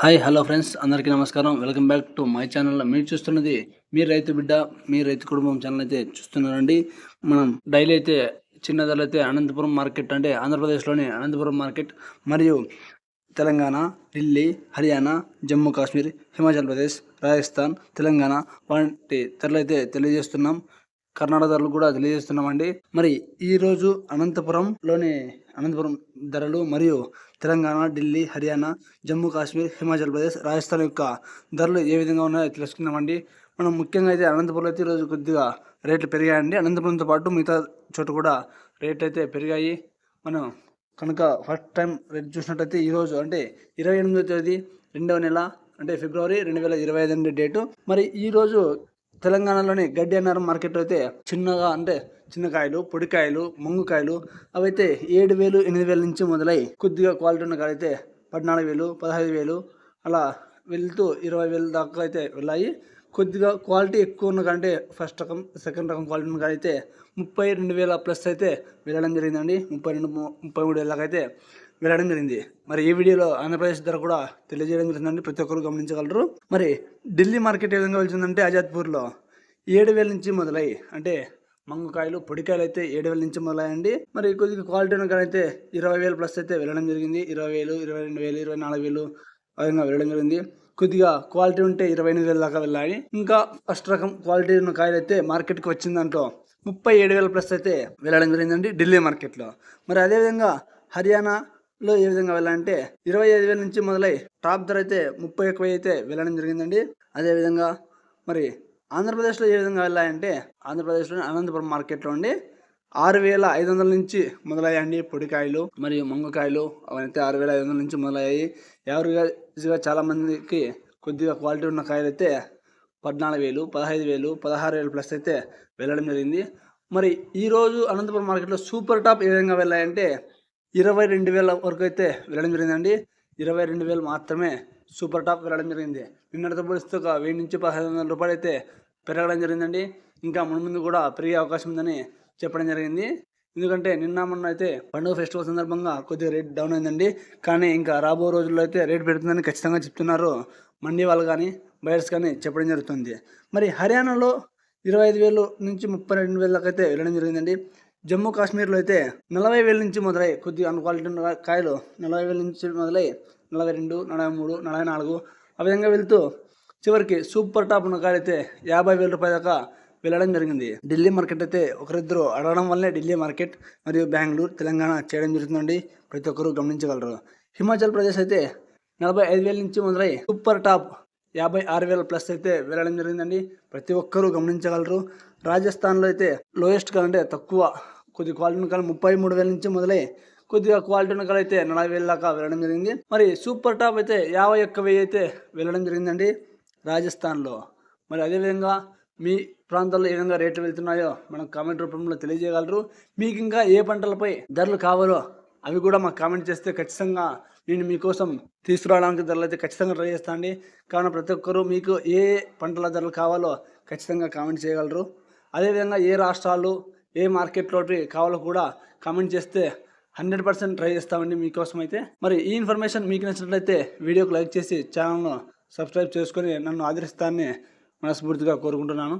Hi hello friends. అందరికీ నమస్కారం. Welcome back to my channel. మీరు చూస్తున్నది మీ రైతు బిడ్డ మీ రైతు కుటుంబం ఛానల్ అయితే చూస్తున్నారండి. మనం డైలీ అయితే చిన్న ధరలు అయితే అనంతపురం మార్కెట్ అంటే ఆంధ్రప్రదేశ్లోని అనంతపురం మార్కెట్ మరియు తెలంగాణ ఢిల్లీ హర్యానా జమ్మూ కాశ్మీర్ హిమాచల్ ప్రదేశ్ రాజస్థాన్ తెలంగాణ వంటి ధరలు అయితే తెలియజేస్తున్నాం. కర్ణాటక ధరలు కూడా తెలియజేస్తున్నామండి. మరి ఈరోజు అనంతపురంలోని అనంతపురం ధరలు మరియు తెలంగాణ ఢిల్లీ హర్యానా జమ్మూ కాశ్మీర్ హిమాచల్ ప్రదేశ్ రాజస్థాన్ యొక్క ధరలు ఏ విధంగా ఉన్నాయో తెలుసుకుందామండి. మనం ముఖ్యంగా అయితే అనంతపురంలో అయితే ఈరోజు కొద్దిగా రేట్లు పెరిగాయండి. అనంతపురంతో పాటు మిగతా చోట కూడా రేట్లు అయితే పెరిగాయి. మనం కనుక ఫస్ట్ టైం రేట్ చూసినట్టయితే ఈరోజు అంటే ఇరవై ఎనిమిదో తేదీ రెండవ నెల అంటే ఫిబ్రవరి రెండు వేల ఇరవై ఐదు డేటు. మరి ఈరోజు తెలంగాణలోని గడ్డి అన్నారం మార్కెట్ అయితే చిన్నగా అంటే చిన్నకాయలు పొడికాయలు ముంగుకాయలు అవైతే ఏడు వేలు ఎనిమిది వేల నుంచి మొదలై కొద్దిగా క్వాలిటీ ఉన్న కాయలు అయితే పద్నాలుగు వేలు పదహైదు వేలు అలా వెళ్తూ ఇరవై వేలు దాకా అయితే వెళ్ళాయి. కొద్దిగా క్వాలిటీ ఎక్కువ ఉన్న కంటే ఫస్ట్ రకం సెకండ్ రకం క్వాలిటీ ఉన్న అయితే ముప్పై రెండు వేల ప్లస్ అయితే వెళ్ళడం జరిగిందండి. ముప్పై రెండు ముప్పై మూడు వేల అయితే వెళ్ళడం జరిగింది. మరి ఈ వీడియోలో ఆంధ్రప్రదేశ్ ధర కూడా తెలియజేయడం జరిగిందండి. ప్రతి ఒక్కరు గమనించగలరు. మరి ఢిల్లీ మార్కెట్ ఏ విధంగా వెళ్తుందంటే ఆజాద్పూర్లో ఏడు వేల నుంచి మొదలై అంటే మంగకాయలు పొడికాయలు అయితే ఏడు వేల నుంచి మొదలయ్యండి. మరి కొద్దిగా క్వాలిటీ ఉన్న కాడ అయితే ఇరవై వేలు ప్లస్ అయితే వెళ్ళడం జరిగింది. ఇరవై వేలు ఇరవై రెండు వేలు ఇరవై నాలుగు వేలు ఆ విధంగా వెళ్ళడం జరిగింది. కొద్దిగా క్వాలిటీ ఉంటే ఇరవై ఎనిమిది వేల దాకా వెళ్ళాలి. ఇంకా ఫస్ట్ రకం క్వాలిటీ ఉన్న కాయలు అయితే మార్కెట్కి వచ్చిన దాంట్లో ముప్పై ఏడు వేల ప్లస్ అయితే వెళ్ళడం జరిగిందండి ఢిల్లీ మార్కెట్లో. మరి అదేవిధంగా హర్యానా లో ఏ విధంగా వెళ్ళాలంటే ఇరవై ఐదు వేల నుంచి మొదలై టాప్ ధర అయితే ముప్పై ఎక్కువ అయితే వెళ్ళడం జరిగిందండి. అదేవిధంగా మరి ఆంధ్రప్రదేశ్లో ఏ విధంగా వెళ్ళాయంటే ఆంధ్రప్రదేశ్లోని అనంతపురం మార్కెట్లో ఉండి ఆరు వేల ఐదు వందల నుంచి మొదలయ్యాయండి పొడికాయలు మరియు మంగకాయలు. అవైతే ఆరు వేల ఐదు వందల నుంచి మొదలయ్యాయి. యావరేజ్గా చాలామందికి కొద్దిగా క్వాలిటీ ఉన్న కాయలు అయితే పద్నాలుగు వేలు పదహైదు వేలు పదహారు వేలు ప్లస్ అయితే వెళ్ళడం జరిగింది. మరి ఈరోజు అనంతపురం మార్కెట్లో సూపర్ టాప్ ఏ విధంగా వెళ్ళాయంటే ఇరవై రెండు వేల వరకు అయితే వెళ్ళడం జరిగిందండి. ఇరవై రెండు వేలు మాత్రమే సూపర్ టాప్ వెళ్ళడం జరిగింది. నిన్నటితో పోలిస్తే ఒక వెయ్యి నుంచి పదహైదు వందల రూపాయలు అయితే పెరగడం జరిగిందండి. ఇంకా ముందు కూడా పెరిగే అవకాశం ఉందని చెప్పడం జరిగింది. ఎందుకంటే నిన్న మొన్న అయితే పండుగ ఫెస్టివల్ సందర్భంగా కొద్దిగా రేట్ డౌన్ అయిందండి. కానీ ఇంకా రాబో రోజుల్లో అయితే రేట్ పెడుతుందని ఖచ్చితంగా చెప్తున్నారు మండీ వాళ్ళు కానీ బయర్స్ కానీ చెప్పడం జరుగుతుంది. మరి హర్యానాలో ఇరవై ఐదు వేలు నుంచి ముప్పై రెండు వేలకైతే అయితే వెళ్ళడం జరిగిందండి. జమ్మూ కాశ్మీర్లో అయితే నలభై వేల నుంచి మొదలై కొద్దిగా అన్క్వాలిటీ ఉన్న కాయలు నలభై వేల నుంచి మొదలై నలభై రెండు నలభై మూడు నలభై నాలుగు ఆ విధంగా వెళ్తూ చివరికి సూపర్ టాప్ ఉన్న కాయలు అయితే యాభై వేల రూపాయల దాకా వెళ్ళడం జరిగింది. ఢిల్లీ మార్కెట్ అయితే ఒకరిద్దరు అడగడం వల్లే ఢిల్లీ మార్కెట్ మరియు బెంగళూరు తెలంగాణ చేయడం జరుగుతుందండి. ప్రతి ఒక్కరూ గమనించగలరు. హిమాచల్ ప్రదేశ్ అయితే నలభై ఐదు వేల నుంచి మొదలై సూపర్ టాప్ యాభై ఆరు వేల ప్లస్ అయితే వెళ్ళడం జరిగిందండి. ప్రతి ఒక్కరూ గమనించగలరు. రాజస్థాన్లో అయితే లోయెస్ట్ అంటే తక్కువ కొద్ది క్వాలిటీ ఉన్న కాలం ముప్పై మూడు వేల నుంచి మొదలై కొద్దిగా క్వాలిటీ ఉన్న కాలం అయితే నలభై వేల దాకా వెళ్ళడం జరిగింది. మరి సూపర్ టాప్ అయితే యాభై ఒక్క వెయ్యి అయితే వెళ్ళడం జరిగిందండి రాజస్థాన్లో. మరి అదేవిధంగా మీ ప్రాంతాల్లో ఏ విధంగా రేట్లు వెళ్తున్నాయో మనకు కామెంట్ రూపంలో తెలియజేయగలరు. మీకు ఇంకా ఏ పంటలపై ధరలు కావాలో అవి కూడా మాకు కామెంట్ చేస్తే ఖచ్చితంగా నేను మీకోసం తీసుకురావడానికి ధరలు అయితే ఖచ్చితంగా ట్రై చేస్తాను అండి. కావున ప్రతి ఒక్కరూ మీకు ఏ పంటల ధరలు కావాలో ఖచ్చితంగా కామెంట్ చేయగలరు. అదేవిధంగా ఏ రాష్ట్రాలు ఏ మార్కెట్లో కావాలో కూడా కామెంట్ చేస్తే హండ్రెడ్ పర్సెంట్ ట్రై చేస్తామండి మీకోసం అయితే మరి ఈ ఇన్ఫర్మేషన్ మీకు నచ్చినట్లయితే వీడియోకి లైక్ చేసి ఛానల్ను సబ్స్క్రైబ్ చేసుకొని నన్ను ఆదరిస్తానని మనస్ఫూర్తిగా కోరుకుంటున్నాను.